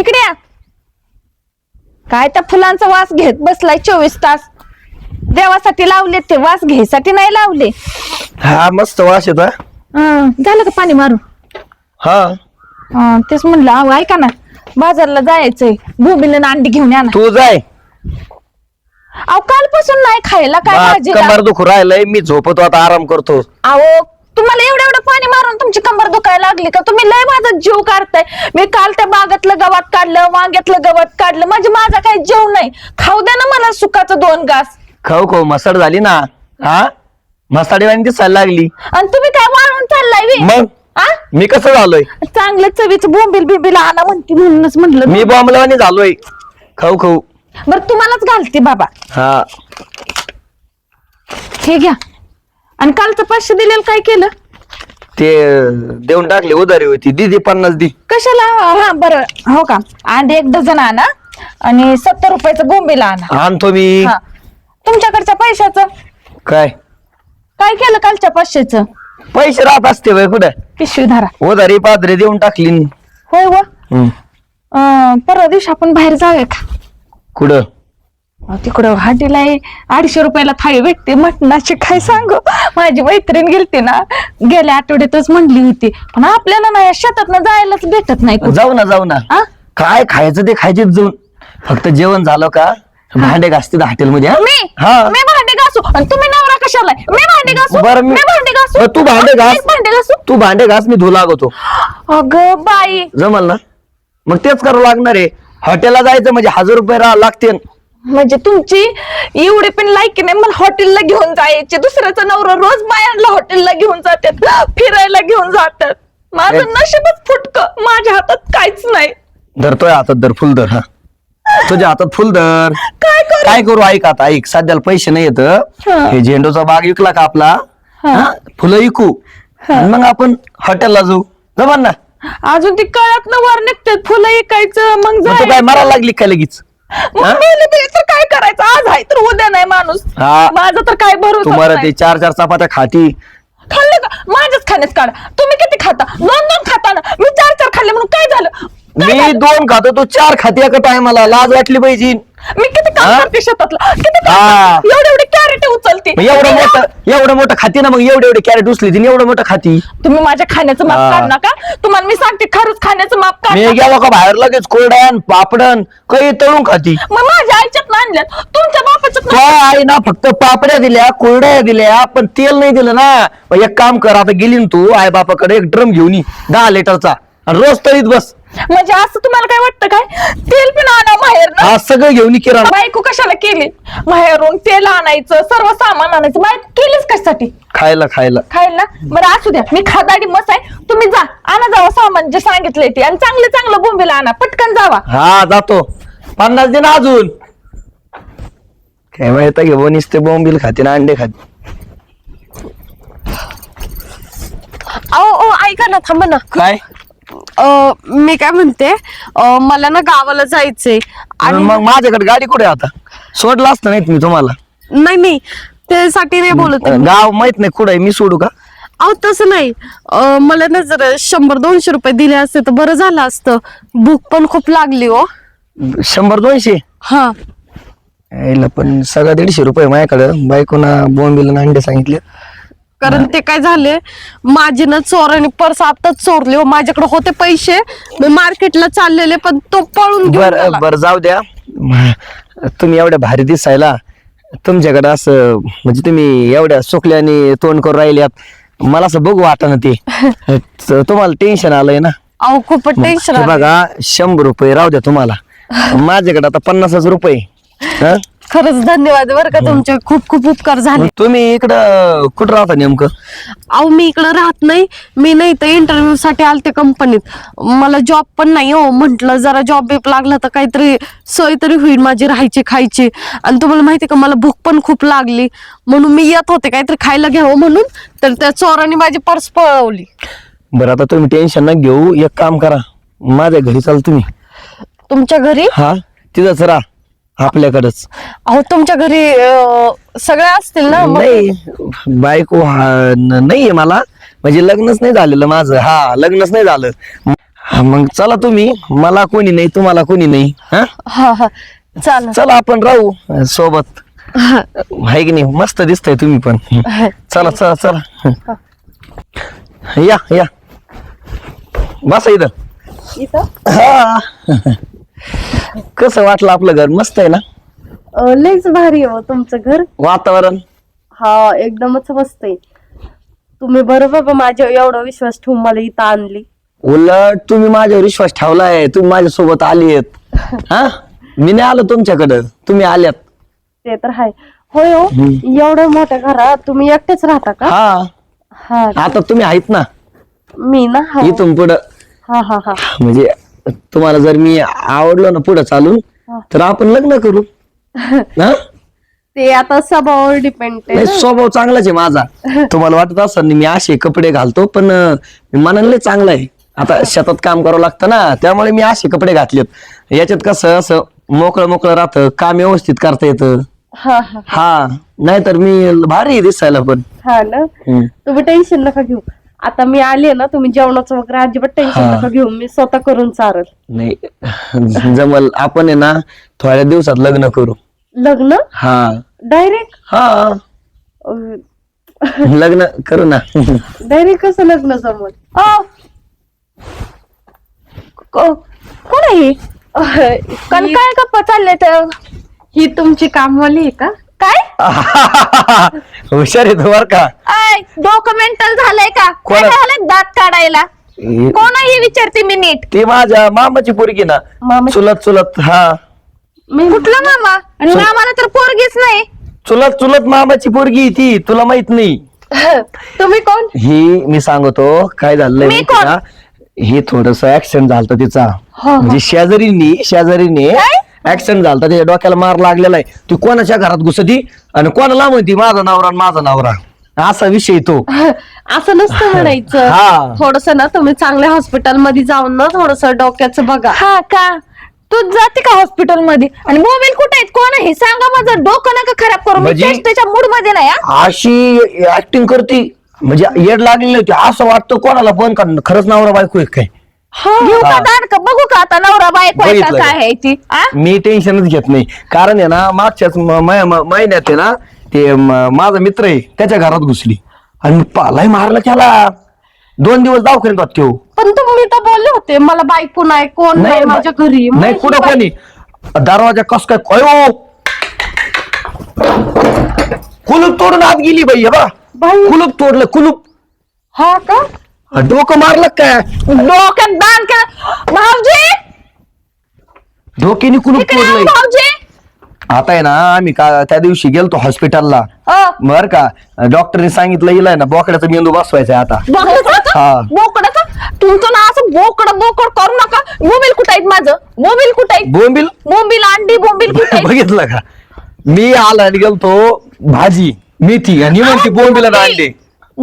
इकडे या. काय त्या फुलांचा वास घेत बसलाय चोवीस तास? देवासाठी लावले ते वास घ्यायसाठी नाही लावले. हा मस्त वास येतो झालं का पाणी मारून? हा. तेच म्हणलं अहो ऐका ना बाजारला जायचंय. भूमीला अंडी घेऊन या ना. तू जाय. अहो कालपासून नाही खायला काय कंबर दुखू राहिलंय मी झोपतो आता आराम करतो. अहो तुम्हाला एवढं एवढं पाणी मारून तुमची कंबर दुखायला लागली का? तुम्ही लय माझा जीव काढताय. मी काल त्या बागातलं गवत काढलं वांग्यातलं गवत काढलं. म्हणजे माझा काही जीव नाही. खाऊ द्या ना मला सुकाचं दोन घास. खाऊ खाऊ. मसाड झाली ना? हा? मसाडीवाणी दिसायला लागली. आणि तुम्ही काय वाळून चाललाय बी? मग? आ? मी कसं झालोय? चांगलं चवीचं बोंबील बिंबील आणा म्हणते म्हणूनच म्हटलं मी बॉम्बलावानी झालोय. खाऊ खाऊ. बरं तुम्हालाच घालते बाबा. हा. हे घ्या. आणि कालचं पाचशे दिलेलं काय केलं? ते देऊन टाकले उधारी होती. दीदी पन्नास दी. कशाला? हा बरं. हो का? अंडे एक डझन आणा. आणि सत्तर रुपयाचं बोंबीला आणा. आणतो मी. हा. तुमच्याकडच्या पैशाचं? काय? काय केलं कालच्या पाचशेचं? पैसे राहत असते वय कुठं? पिशवी धरा. उधारी पादरी देऊन टाकली. न. होय व? हम्म. परवा दिवशी आपण बाहेर जाऊया का? कुठं? अहो, तिकडं हाटीला आहे, अडीचशे रुपयाला थाळी भेटते मटणाची. काय सांगू? माझी मैत्रीण गेलती ना गेल्या आठवड्यातच म्हणली होती. पण आपल्याला ना शेतात जायलाच भेटत नाही कुठं. जाऊ ना जाऊ ना. आ? काय खायचं ते खायचे जाऊन. फक्त जेवण झालं का भांडे घासते हॉटेलमध्ये हा? मी? हा. मी भांडे घासू. आणि तुम्ही नवरा कशाला आहे? मी भांडे घासू? बरं मी मी भांडे घासू? बरं, तू भांडे घास. मी भांडे घासू? तू भांडे घास मी धुला लागतो. अगं बाई. जमल ना? मग तेच करावं लागणार आहे. हॉटेलला जायचं म्हणजे हजार रुपये रा- लागतील. म्हणजे तुमची एवढी पण लायकी नाही मला हॉटेलला घेऊन जायचे. दुसऱ्याचं नवरा रोज बायांना हॉटेलला घेऊन जातात फिरायला घेऊन जातात. माझं नशीबच फुटक माझ्या हातात काहीच नाही. धरतोय हातात धर फुल धर हा. तुझ्या हातात फुल धर. काय करू? काय करू ऐक आता ऐक. सध्याला पैसे नाही येत हा. झेंडूचा बाग विकला का आपला? हा. फुलं विकू. मग आपण हॉटेलला जाऊ. जमान ना? अजून ती कळत ना वर निघतात फुलं ऐकायचं मग मग तू काय. मरायला लागली काय लगेच? मग? मेलं तर काय करायचं आज आहे तर उद्या नाही माणूस हा. माझं तर काय तू भरोसा मरा नाही. ते चार चार चपात्या खाती खाल्लं का माझ्याच खाण्यात काढा तुम्ही किती खाता दोन दोन खाता ना मी चार चार खाल्ले म्हणून काय झालं काय मी झालं? दोन खातो तू चार खाती एका टायमाला लाज वाटली पाहिजे मी किती काम हा? करते शेतातलं किती काम हा. करते? एवढे एवढे उचलते मग एवढं मोठं एवढं मोठं खाती ना मग एवढे एवढे कॅरेट उचली तिने एवढं मोठं खाती. तुम्ही माझ्या खाण्याचं माप हा. काढ नका. तुम्हाला मी सांगते खरंच खाण्याचं माप काढ मी नका. गेलो का बाहेर? लगेच कोरडण पापडण काही तळून खाती. मग माझ्या आईच्यात आणल्यात. तुमच्या बापाच्यात तो आई ना फक्त पापड्या दिल्या कोरड्या दिल्या पण तेल नाही दिलं ना. मग एक काम कर आता गेली ना तू आई बापाकडे एक ड्रम घेऊन ये दहा लिटरचा. आणि रोज तळीत बस. म्हणजे असं तुम्हाला काय वाटतं काय? तेल पण आणा आज सगळं घेऊन ये किराणा. बायको कशाला केली? बाहेरून तेल आणायचं सर्व सामान आणायचं. बाहेर केलीच कशासाठी? खायला खायला. खायला? बरं असू द्या. मी खादाडी मस आहे. तुम्ही जा. आणा जावा सामान जे सांगितलंय ते. आणि चांगलं चांगलं बोंबीला आणा. पटकन जावा. हा जातो. पन्नास दिन अजून. काय माहीत घेऊ नुसते बॉम्बिल खाते ना अंडे खाते. अहो अहो, ऐका ना थांबा ना. काय? अ, मी काय म्हणते अ, मला ना गावाला जायचंय. आणि मग माझ्याकडे गाडी कुठे आहे आता? सोडलं असतं नाही मी तुम्हाला. नाही नाही. त्यासाठी नाही बोलत आहे. गाव माहीत नाही कुठे मी सोडू का? अहो तसं नाही. अ, मला ना जरा शंभर दोनशे रुपये दिले असते तर बरं झालं असतं. भूक पण खूप लागली हो. शंभर दोनशे? हा. यायला पण सगळं दीडशे रुपये माझ्याकडं. बायकोना बॉम्बिल अंडे सांगितले. कारण ते काय झाले माझे ना चोराने पर्स आताच चोरले हो माझ्याकडे होते पैसे. मी मार्केटला चाललेले पण तो पळून घेऊन बर गेला. बर जाऊ द्या. तुम्ही एवढ्या भारी दिसायला तुमच्याकडे असं म्हणजे तुम्ही एवढ्या सुकल्याने तोंड करून राहिल्यात. मला असं बघू वाटा ना ते. त- तुम्हाला टेन्शन आलंय ना? अहो खूप टेन्शन हे बघा शंभर रुपये राहू द्या तुम्हाला. माझ्याकडे आता पन्नासच रुपये. हं? खरंच धन्यवाद बरं का तुमचे खूप खूप उपकार झाले. तुम्ही इकडं कुठं राहता नेमकं? अहो मी इकडं राहत नाही. मी नाही तर इंटरव्ह्यू साठी आलते कंपनीत मला जॉब पण नाही हो. म्हंटल जरा जॉब बीप लागला तर काहीतरी सोय तरी होईल माझी राहायची खायची. आणि तुम्हाला माहिती का मला भूक पण खूप लागली. म्हणून मी येत होते काहीतरी खायला घ्यावं म्हणून. तर त्या चोराने माझी पर्स पळवली. बरं आता तुम्ही टेन्शन न घेऊ. एक काम करा. माझ्या घरी चाल तुम्ही. तुमच्या घरी? हा तिथंच राहा. आपल्याकडच. अहो तुमच्या घरी अं, सगळे असतील ना? मग- नाही बायको हा न- नाहीये मला. म्हणजे लग्नच नाही झालेलं माझं. हा लग्नच नाही झालं. हा, मग चला तुम्ही. मला कोणी नाही तुम्हाला कोणी नाही. हा? हा हा. चालेल. चला आपण राहू अं, सोबत. आहे की नाही? मस्त दिसतंय तुम्ही पण. चला चला चला. या या. बसा इथं. इथं? हा. कसं वाटलं आपलं घर? मस्त आहे ना? अं, लयच भारी आहे हो तुमचं घर. वातावरण? हा एकदमच मस्त आहे. तुम्ही बरोबर माझ्या एवढा विश्वास ठेवून मला इथं आणली. उलट तुम्ही माझ्यावर विश्वास ठेवलाय. तुम्ही माझ्यासोबत आली आहेत हा? मी नाही आलो तुमच्याकडं. तुम्ही आल्यात. ते तर आहे होय हो एवढ्या मोठ्या घरात तुम्ही एकटेच राहता का? हा. हा. आता तुम्ही आहेत ना? मी ना हा. इथून पुढं. हा हा हा. म्हणजे तुम्हाला जर मी आवडलो ना पुढं चालून तर आपण लग्न करू. हा? ते आता स्वभावावर डिपेंड नाही स्वभाव चांगलाच आहे माझा. तुम्हाला वाटत असेल मी असे कपडे घालतो पण अं, मी मनाने लय चांगला आहे. आता शेतात काम करावं लागतं ना त्यामुळे मी असे कपडे घातलेत. याच्यात कसं असं मोकळं मोकळं राहतं काम व्यवस्थित करता येतं. हा हा. हा नाहीतर मी भारी आहे दिसायला पण. हा ना? हम्म. तुम्ही टेन्शन नका घेऊ. आता मी आले ना तुम्ही जेवणाचं वगैरे अजिबात टेन्शन हा. नका घेऊ मी स्वतः करून चारल. नाही जमल आपण आहे ना थोड्या दिवसात लग्न करू. लग्न? हा. डायरेक्ट हा. लग्न करू ना. डायरेक्ट कसं लग्न जमल? अ, को- कोण आहे? कारण काय गप्पा चालले तर ही तुमची कामवाली आहे का? काय? हुशार आहे बर का? आय डॉक्युमेंटल झालंय का? काय कोणा- झालंय दात काढायला? ही- कोण आहे हे विचारते मी नीट. ती माझ्या मामाची पोरगी ना. मामा चुलत चुलत हा. मी कुठला मामा? आणि मामाला तर पोरगीच नाही. चुलत चुलत मामाची पोरगी आहे ती तुला माहीत नाही. तुम्ही कोण? ही मी सांगतो काय झालंय मी माहिती कोण? का? हे थोडस ऍक्सिडेंट झालता तिचा. हा. म्हणजे शेजारीनी शेजारीने काय? ऍक्सिडेंट झालता त्याच्या डोक्याला मार लागलेला आहे. ती कोणाच्या घरात घुसती आणि कोणाला म्हणती माझा नवरा आणि माझा नवरा? असा विषय तो. असं नसतं म्हणायचं. हा. थोडस ना तुम्ही चांगल्या हॉस्पिटलमध्ये जाऊन ना थोडस डोक्याचं बघा. हा का? तू जाते का हॉस्पिटलमध्ये आणि मोबाईल कुठे आहेत? कोण आहे? सांगा माझं. डोकं नका खराब करू. मी म्हणजे- चेष्टेच्या मूडमध्ये नाही हा. अशी ऍक्टिंग करती. म्हणजे येड लागलेली होती. असं वाटतं कोणाला पण का खरंच नवरा बायको आहे. काय घेऊ का हा. दाड का? बघू का आता नवरा बायको आहे का बघितलं काय का? आहे ती? आ? मी टेन्शनच घेत नाही. कारण आहे ना मागच्याच म- मै- म- महिन्यात आहे ना ते म- माझा मित्र आहे त्याच्या घरात घुसली. आणि मी पालाय मारला त्याला. दोन दिवस दवाखान्यात होता त्यो. पण तुम्ही तर बोलले होते मला बायको नाही कोण नाही बा- माझ्या घरी. नाही माझी कुठं बाई- कोणी? दरवाजा कस काय कयो कुलूप तोडून आत गेली बाई हे बा बाई कुलूप तोडलं कुलूप. हा का? डोकं मारलं काय? डोक्यात दान केलं भाऊजी! डोक्याने कुलूप इकडे या, तोडलंय. भाऊजी! आता आहे ना आम्ही का त्या दिवशी गेलतो हॉस्पिटलला अ, बर का डॉक्टरने सांगितलं इलाय ना बोकड्याचा मेंदू बसवायचा आहे आता. बोकडाचं? हा. बोकडाचं? तुमचं ना असं बोकड बोकड करू नका. मोबाईल कुठं आहेत माझं? मोबाईल कुठं आहेत? बोंबील? बोंबील अंडी बोंबील कुठे? बघितलं का? मी आला आणि गेलतो भाजी मेथी आणि म्हणते बोंबीला आणले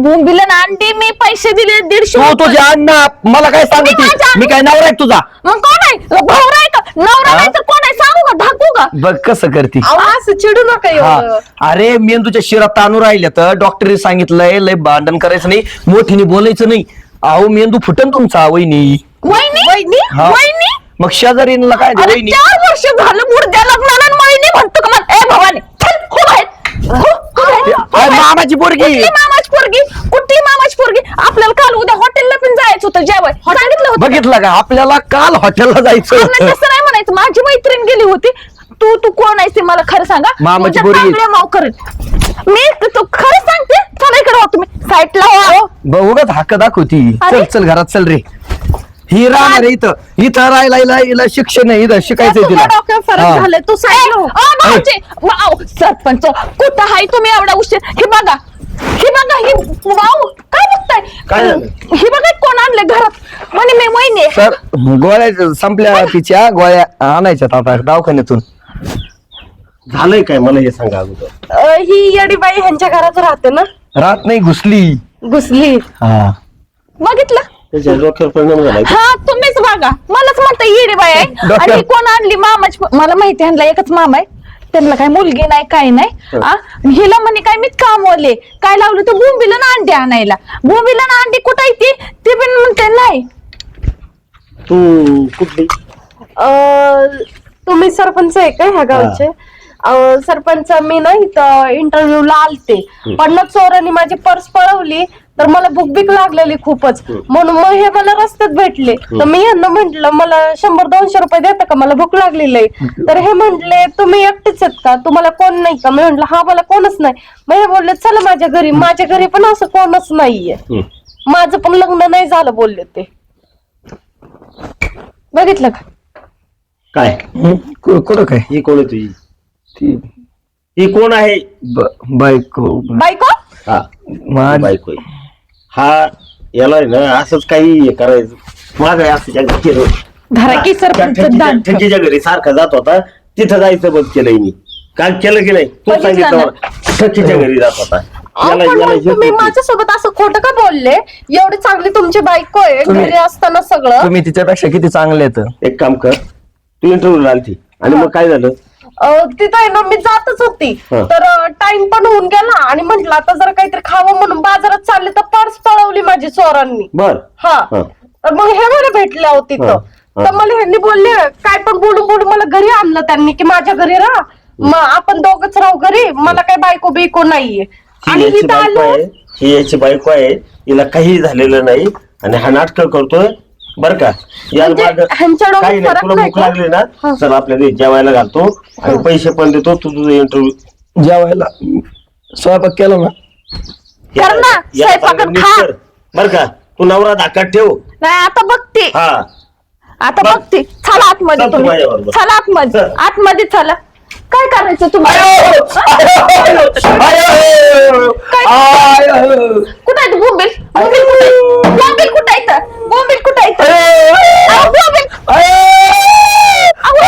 बोंबील अंडी मी पैसे दिले दीडशे तू रुपये. तुझ्या अण्णा मला काय सांगते माझ्या- मी काय नवरा आहे तुझा? मग कोण आहे? भाऊ आहे का? नवरा हा? नाही तर कोण आहे? सांगू का? ढाकू का? बघ कसं करते. अहो, असं चिडू नका हा. एवढं. अरे मेंदूच्या शिरात ताणू राहिले तर डॉक्टरने सांगितलंय लय भांडण करायचं नाही मोठीने बोलायचं नाही. अहो मेंदू फुटन तुमचा वहिनी. वहिनी? वहिनी? हा. वहिनी? मग शेजारीला काय ते अरे वहिनी? चार वर्ष झालं मुर्द्या लग्नाला आणि वहिनी म्हणतो का मग ए भवानी चल हो. हो, हो. हो अरे. मामाची पोरगी. कुठली मामाची पोरगी. पोरगी आपल्याला काल उद्या हॉटेलला पण जायचं होतं जेवाय. सांगितलं होतं बघितलं का? आपल्याला काल हॉटेलला जायचं नाही, होतं. तसं नाही म्हणायचं. माझी मैत्रीण गेली होती. तू तू कोण आहेस ते मला खरं सांगा. मामाची तुमच्या पोरगी. चांगल्या माव करेल मी त- तू खरं सांगते? चला इकडे हो तुम्ही. साईडला हो ब- उगाच हक्क दाखवती. अरे. चल चल घरात चल रे. ही राहणार आहे इथं. इथं राहायला हिला हिला शिक्षण आहे इथं शिकायचंय तुझ्या तिला. डोक्यात फरक हा. झालाय. तू साईड हो अ, भाऊजी, वाव, सरपंच कुठं आहे तुम्ही एवढा उशीर? हे बघा. हे बघा ही वाव काय काय? झालं? हे बघा कोण आणले घरात? म्हणे मी वहिनी आहे. सर गोळ्या संपल्या तिच्या गोळ्या आणायच्यात आता दवाखान्यातून. झालंय काय? मला हे सांगा अगोदर. अ, ही येडीबाई ह्यांच्या घरात राहते ना? रात नाही घुसली. घुसली. हा. बघितलं? त्याच्या डोक्यावर परिणाम झालाय. हा तुम्हीच बघा. मलाच म्हणता येडे बाय आहे. आणि ही कोण आणली? मामाची मला माहिती आहे ह्यांना एकच मामा आहे. त्यांना काय मुलगी नाही काय नाही. आ? हिला म्हणे काय मीच कामवले? काय लावलं तर बोंबीला ना अंडी आणायला? बोंबीला ना अंडी कुठं आहे ती? ती पण म्हणते नाही तू कुठली? अं, तुम्ही सरपंच आहे का ह्या गावचे? अं, सरपंच मी ना इथं इंटरव्ह्यूला आलते. पण ना चोरांनी माझी पर्स पळवली तर मला भूक बीक लागलेली खूपच. म्हणून मग हे मला रस्त्यात भेटले. तर मी यांना म्हंटल मला शंभर दोनशे रुपये देता का? मला भूक लागलेली आहे. तर हे म्हंटले तुम्ही एकटेच आहेत का? तुम्हाला कोण नाही का? मी म्हंटल हा मला कोणच नाही. मग हे बोलले चला माझ्या घरी माझ्या घरी पण असं कोणच नाहीये. माझं पण लग्न नाही झालं बोलले ते. बघितलं का? काय? हं? कु- कुठं काय? ही कोण आहे तुझी? ती ही कोण आहे? ब- बायको. बायको? हा. माझ बायको आहे. हा याला आहे ना असंच काही हे करायचं. माझं आहे असं केलं. धरा की त्या सरपंच ठकीच्या- दान ठकीच्या घरी सारखा जात होता. तिथं जायचं बंद केलंय मी. काय केलं की नाही? तू बघितलं सांगितलं ना. मला ठकीच्या घरी जात होता. अहो, याला- पण याला मग हे तुम्ही करते. माझ्यासोबत असं खोटं का बोलले? एवढी चांगली तुमची बायको आहे. तुम्ही- घरी असताना सगळं. तुम्ही तिच्यापेक्षा किती चांगले आहेत? एक काम कर. तू इंटरव्ह्यू आलती. आणि मग काय झालं? अं, तिथं आहे ना मी जातच होती. हा. तर टाइम पण होऊन गेला आणि म्हंटल आता जरा काहीतरी खावं म्हणून बाजारात चालले तर पर्स पळवली माझी चोरांनी बर. हा. हा. तर मग हे मला भेटले आहो तिथं. हा. तर मला ह्यांनी बोलले काय पण बोलून बोलून मला घरी आणलं त्यांनी की माझ्या घरी राहा. मग आपण दोघच राहू घरी. मला काय बायको बिको नाहीये. आणि ही याची इथं बायको आलो. आहे. ही याची बायको आहे. हिला काही झालेलं नाही. आणि हा नाटक करतोय. बर का? या म्हणजे मागं ह्यांच्या डोक्यात काही नाही फरक तुला नाही भूक का? लागली ना हा. चल आपल्याला जेवायला घालतो आणि पैसे पण देतो तू तुझं इंटरव्ह्यू जेवायला. स्वयंपाक केला ना? कर ना, स्वयंपाकात खा. बर का? तू नवरा धाकात ठेव. नाही आता बघते. हा. आता बघ. बघते. चला आतमध्ये चल तू तुम्ही. माझ्याबरोबर. चला आतमध्ये. चल. आतमध्ये चला. काय करायचं तुम्हाला? कुठं आहे बोंबील? बोंबील कुठं बोंबील कुठं आहे इथं? बोंबील कुठं आहे इथं? अहो, बोंबील! अहो,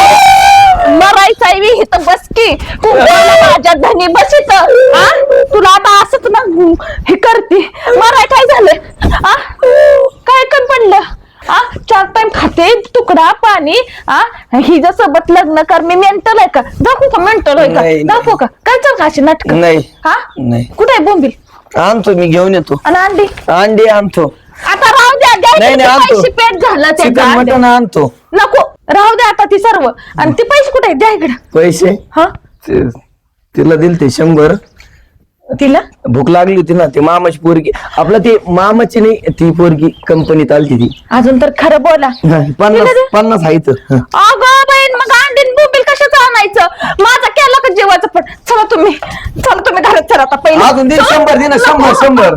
मरायचं आहे मी इथं बस की. कुंकवाला माझ्या धनी बस इथं. हा? तुला आता असंच ना हे करते मराय काय झालं हा? काय कमी पडलं आ चार टाइम खाते तुकडा पाणी आ ही जर सोबत लग्न कर मी मेंटल आहे का? दाखवू का मेंटल आहे का? नाही, दाखवू का? काय चाल का अशी नाटक? नाही. हा? नाही. कुठे आहे बोंबील? आणतो मी घेऊन येतो. आणि अंडी? अंडी आणतो. आता राहू द्या नाही, द्यायचे नाही, आणतो. पैसे पेट झाला चिकन त्याचा मटन आणतो. नको. राहू द्या आता ती सर्व. आणि ते पैसे कुठे आहेत? द्या इकडे. पैसे? हा? ते- तिला दिल ते शंभर. तिला? भूक लागली होती ना ती मामाची पोरगी. आपलं ती मामाची नाही ती पोरगी कंपनीत आलती ती. अजून तर खरं बोला. पन्नास. पन्नास आहेत अगं मग अंडीन बोंबील कशाचं आणायचं? माझा केला का जेवायचं? पण चला तुम्ही. चला तुम्ही घरात चला आता अजून दे पहिले शंभर दे ना शंभर शंभर.